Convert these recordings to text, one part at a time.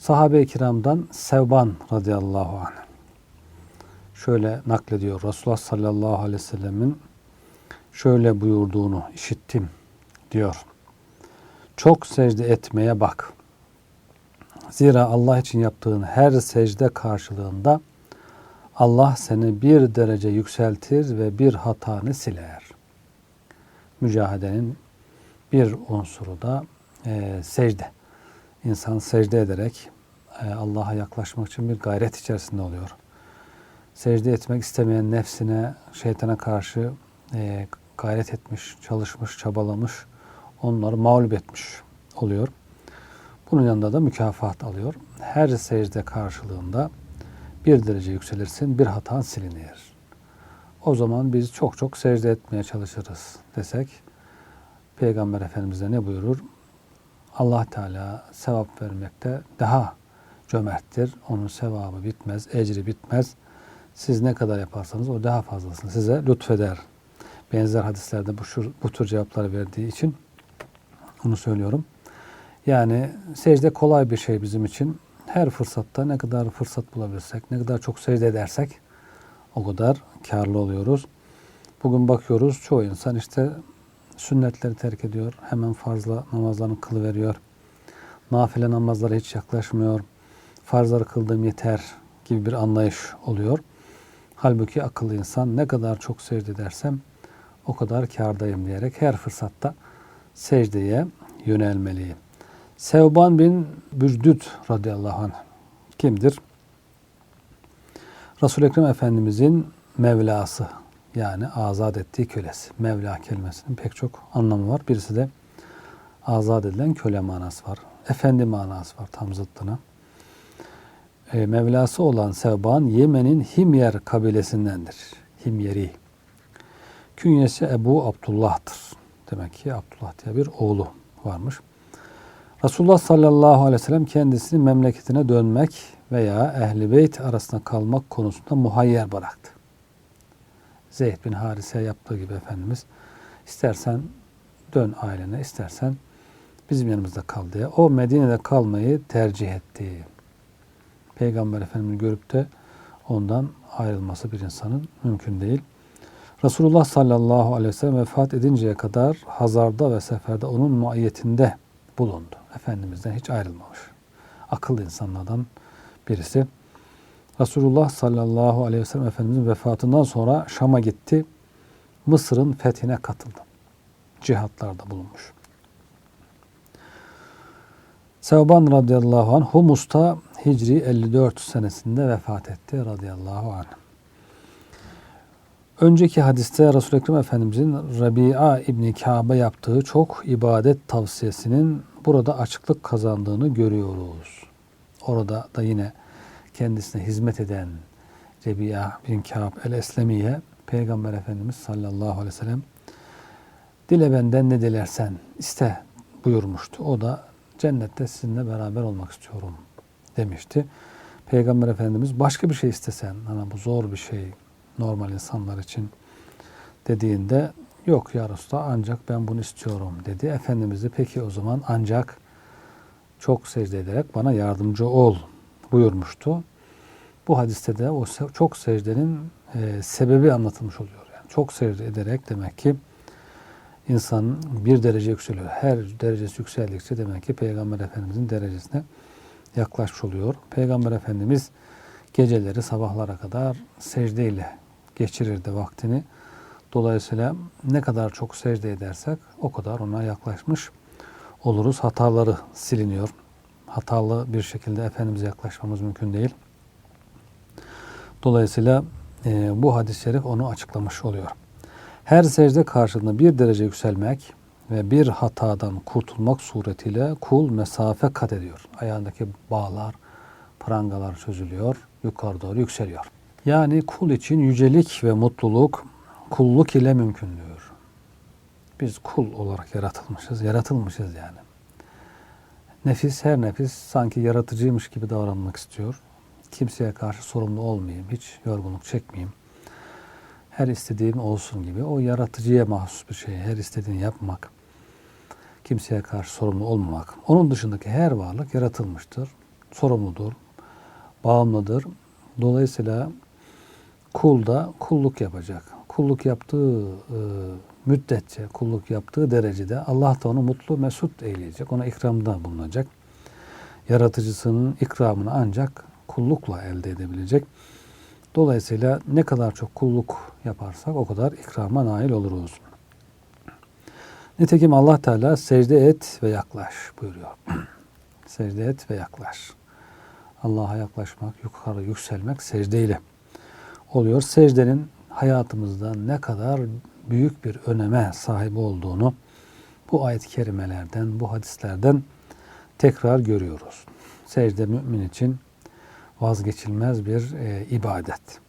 Sahabe-i kiramdan Sevban radıyallahu anh şöyle naklediyor. Resulullah sallallahu aleyhi ve sellemin şöyle buyurduğunu işittim diyor. Çok secde etmeye bak. Zira Allah için yaptığın her secde karşılığında Allah seni bir derece yükseltir ve bir hatanı siler. Mücahedenin bir unsuru da e, secde. İnsan secde ederek e, Allah'a yaklaşmak için bir gayret içerisinde oluyor. Secde etmek istemeyen nefsine, şeytana karşı e, gayret etmiş, çalışmış, çabalamış, onları mağlup etmiş oluyor. Bunun yanında da mükafat alıyor. Her secde karşılığında bir derece yükselirsin, bir hatan silinir. O zaman biz çok çok secde etmeye çalışırız desek, Peygamber Efendimiz de ne buyurur? Allah Teala sevap vermekte daha cömerttir. Onun sevabı bitmez, ecri bitmez. Siz ne kadar yaparsanız o daha fazlasını size lütfeder. Benzer hadislerde bu, şu, bu tür cevapları verdiği için onu söylüyorum. Yani secde kolay bir şey bizim için. Her fırsatta ne kadar fırsat bulabilirsek, ne kadar çok secde edersek o kadar karlı oluyoruz. Bugün bakıyoruz çoğu insan işte sünnetleri terk ediyor. Hemen farzla namazlarını kılıveriyor. Nafile namazlara hiç yaklaşmıyor. Farzları kıldığım yeter gibi bir anlayış oluyor. Halbuki akıllı insan ne kadar çok secde edersem o kadar kârdayım diyerek her fırsatta secdeye yönelmeliyim. Sevban bin Bücdüd radıyallahu anh kimdir? Resul-i Ekrem Efendimizin Mevlası yani azat ettiği kölesi. Mevla kelimesinin pek çok anlamı var. Birisi de azat edilen köle manası var. Efendi manası var tam zıttına. E, Mevlası olan Sevban Yemen'in Himyer kabilesindendir. Himyeri. Künyesi Ebu Abdullah'tır. Demek ki Abdullah diye bir oğlu varmış. Resulullah sallallahu aleyhi ve sellem kendisini memleketine dönmek veya ehli beyt arasında kalmak konusunda muhayyer bıraktı. Zeyd bin Harise yaptığı gibi Efendimiz istersen dön ailene istersen bizim yanımızda kal diye. O Medine'de kalmayı tercih etti. Peygamber Efendimiz'i görüp de ondan ayrılması bir insanın mümkün değil. Resulullah sallallahu aleyhi ve sellem vefat edinceye kadar Hazar'da ve Sefer'de onun muayyetinde bulundu. Efendimiz'den hiç ayrılmamış. Akıllı insanlardan birisi. Resulullah sallallahu aleyhi ve sellem Efendimiz'in vefatından sonra Şam'a gitti. Mısır'ın fethine katıldı. Cihatlarda bulunmuş. Sevban radıyallahu anh Humus'ta Hicri 54 senesinde vefat etti radıyallahu anh. Önceki hadiste Resul-i Ekrem Efendimizin Rabia İbni Kabe yaptığı çok ibadet tavsiyesinin burada açıklık kazandığını görüyoruz. Orada da yine kendisine hizmet eden Rebi'a bin Kâb el-Eslemiye Peygamber Efendimiz sallallahu aleyhi ve sellem dile benden ne dilersen iste buyurmuştu. O da cennette sizinle beraber olmak istiyorum demişti. Peygamber Efendimiz başka bir şey istesen, hani bu zor bir şey normal insanlar için dediğinde yok ya Resulallah ancak ben bunu istiyorum dedi. Efendimiz de peki o zaman ancak çok secde ederek bana yardımcı ol buyurmuştu. Bu hadiste de o çok secdenin e, sebebi anlatılmış oluyor. Yani çok secde ederek demek ki insan bir derece yükseliyor. Her derecesi yükseldikçe demek ki Peygamber Efendimizin derecesine yaklaşmış oluyor. Peygamber Efendimiz geceleri sabahlara kadar secdeyle geçirirdi vaktini. Dolayısıyla ne kadar çok secde edersek o kadar ona yaklaşmış oluruz. Hataları siliniyor. Hatalı bir şekilde Efendimiz'e yaklaşmamız mümkün değil. Dolayısıyla e, bu hadis-i şerif onu açıklamış oluyor. Her secde karşılığında bir derece yükselmek ve bir hatadan kurtulmak suretiyle kul mesafe kat ediyor. Ayağındaki bağlar, prangalar çözülüyor, yukarı doğru yükseliyor. Yani kul için yücelik ve mutluluk kulluk ile mümkündür. Biz kul olarak yaratılmışız, yaratılmışız yani. Nefis, her nefis sanki yaratıcıymış gibi davranmak istiyor. Kimseye karşı sorumlu olmayayım, hiç yorgunluk çekmeyeyim. Her istediğim olsun gibi. O yaratıcıya mahsus bir şey. Her istediğini yapmak. Kimseye karşı sorumlu olmamak. Onun dışındaki her varlık yaratılmıştır. sorumludur, bağımlıdır. Dolayısıyla kul da kulluk yapacak. Kulluk yaptığı e, müddetçe, kulluk yaptığı derecede Allah da onu mutlu, mesut eyleyecek. Ona ikramda bulunacak. Yaratıcısının ikramını ancak kullukla elde edebilecek. Dolayısıyla ne kadar çok kulluk yaparsak o kadar ikrama nail oluruz. Nitekim Allah Teala secde et ve yaklaş buyuruyor. secde et ve yaklaş. Allah'a yaklaşmak, yukarı yükselmek secdeyle oluyor. Secdenin hayatımızda ne kadar büyük bir öneme sahip olduğunu bu ayet-i kerimelerden, bu hadislerden tekrar görüyoruz. Secde mümin için vazgeçilmez bir e, ibadet.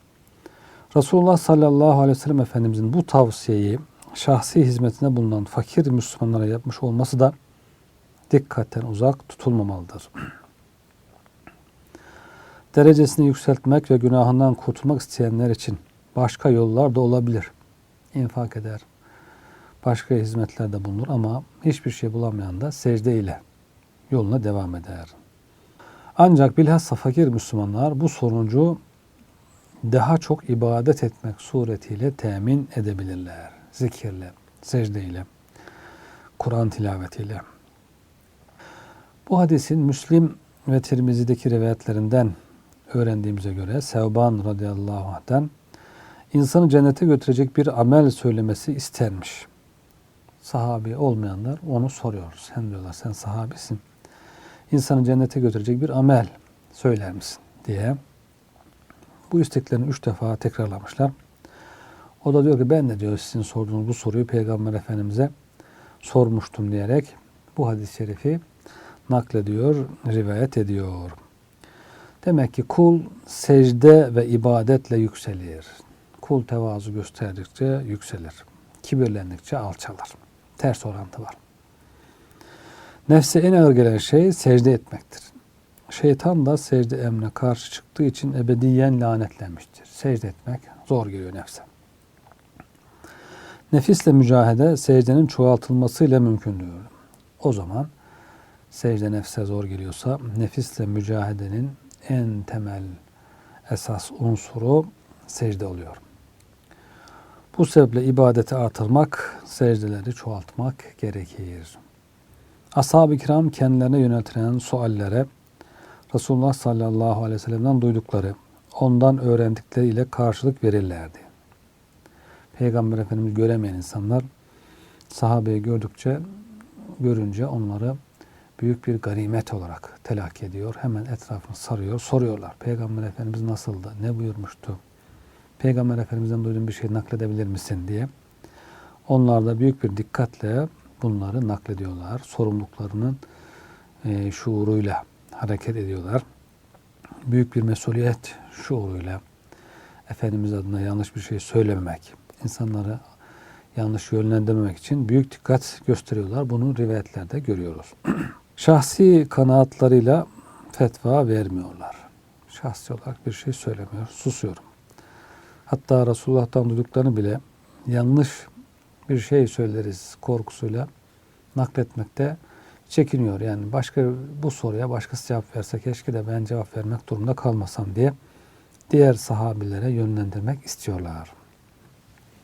Resulullah sallallahu aleyhi ve sellem Efendimizin bu tavsiyeyi şahsi hizmetine bulunan fakir Müslümanlara yapmış olması da dikkatten uzak tutulmamalıdır. Derecesini yükseltmek ve günahından kurtulmak isteyenler için başka yollar da olabilir. İnfak eder, başka hizmetlerde bulunur ama hiçbir şey bulamayan da secde ile yoluna devam eder. Ancak bilhassa fakir Müslümanlar bu sonucu daha çok ibadet etmek suretiyle temin edebilirler. Zikirle, secdeyle, Kur'an tilavetiyle. Bu hadisin Müslim ve Tirmizi'deki rivayetlerinden öğrendiğimize göre Sevban radıyallahu anh'ten insanı cennete götürecek bir amel söylemesi istenmiş. Sahabi olmayanlar onu soruyor. Sen diyorlar sen sahabisin. İnsanı cennete götürecek bir amel söyler misin diye. Bu isteklerini üç defa tekrarlamışlar. O da diyor ki ben de diyor sizin sorduğunuz bu soruyu Peygamber Efendimiz'e sormuştum diyerek bu hadis-i şerifi naklediyor, rivayet ediyor. Demek ki kul secde ve ibadetle yükselir. Kul tevazu gösterdikçe yükselir. Kibirlendikçe alçalır. Ters orantı var. Nefse en ağır gelen şey secde etmektir. Şeytan da secde emrine karşı çıktığı için ebediyen lanetlenmiştir. Secde etmek zor geliyor nefse. Nefisle mücahede secdenin çoğaltılmasıyla mümkün diyor. O zaman secde nefse zor geliyorsa nefisle mücahedenin en temel esas unsuru secde oluyor. Bu sebeple ibadeti artırmak, secdeleri çoğaltmak gerekir. Ashab-ı kiram kendilerine yöneltilen suallere Resulullah sallallahu aleyhi ve sellem'den duydukları, ondan öğrendikleriyle karşılık verirlerdi. Peygamber Efendimiz göremeyen insanlar sahabeyi gördükçe, görünce onları büyük bir ganimet olarak telakki ediyor. Hemen etrafını sarıyor, soruyorlar. Peygamber Efendimiz nasıldı, ne buyurmuştu? Peygamber Efendimiz'den duyduğun bir şey nakledebilir misin diye. Onlar da büyük bir dikkatle bunları naklediyorlar. Sorumluluklarının e, şuuruyla hareket ediyorlar. Büyük bir mesuliyet şuuruyla Efendimiz adına yanlış bir şey söylememek, insanları yanlış yönlendirmemek için büyük dikkat gösteriyorlar. Bunu rivayetlerde görüyoruz. Şahsi kanaatlarıyla fetva vermiyorlar. Şahsi olarak bir şey söylemiyor, susuyorum. Hatta Resulullah'tan duyduklarını bile yanlış bir şey söyleriz korkusuyla nakletmekte çekiniyor. Yani başka bu soruya başkası cevap verse keşke de ben cevap vermek durumunda kalmasam diye diğer sahabilere yönlendirmek istiyorlar.